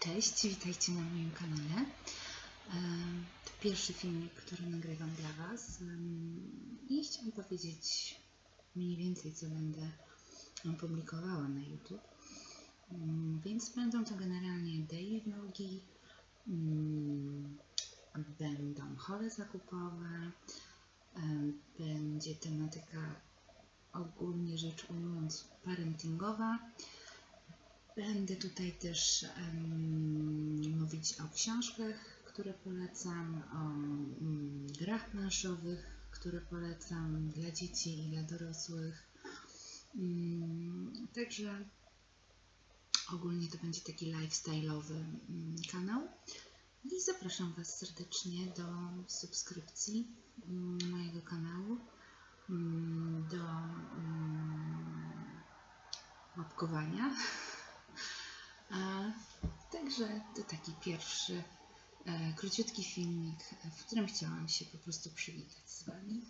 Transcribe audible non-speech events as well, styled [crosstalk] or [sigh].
Cześć, witajcie na moim kanale. Em, To pierwszy filmik, który nagrywam dla Was i chciałam powiedzieć mniej więcej, co będę publikowała na YouTube. Mm, Więc będą to generalnie daily vlogi, mm, będą hole zakupowe, będzie tematyka ogólnie rzecz ujmując parentingowa. Będę tutaj też em, mówić o książkach, które polecam, o mm, grach planszowych, które polecam dla dzieci i dla dorosłych. Mm, Także ogólnie to będzie taki lifestyle'owy mm, kanał. I zapraszam Was serdecznie do subskrypcji mm, mojego kanału, mm, do mm, łapkowania. [laughs] Także to taki pierwszy e, króciutki filmik, w którym chciałam się po prostu przywitać z Wami.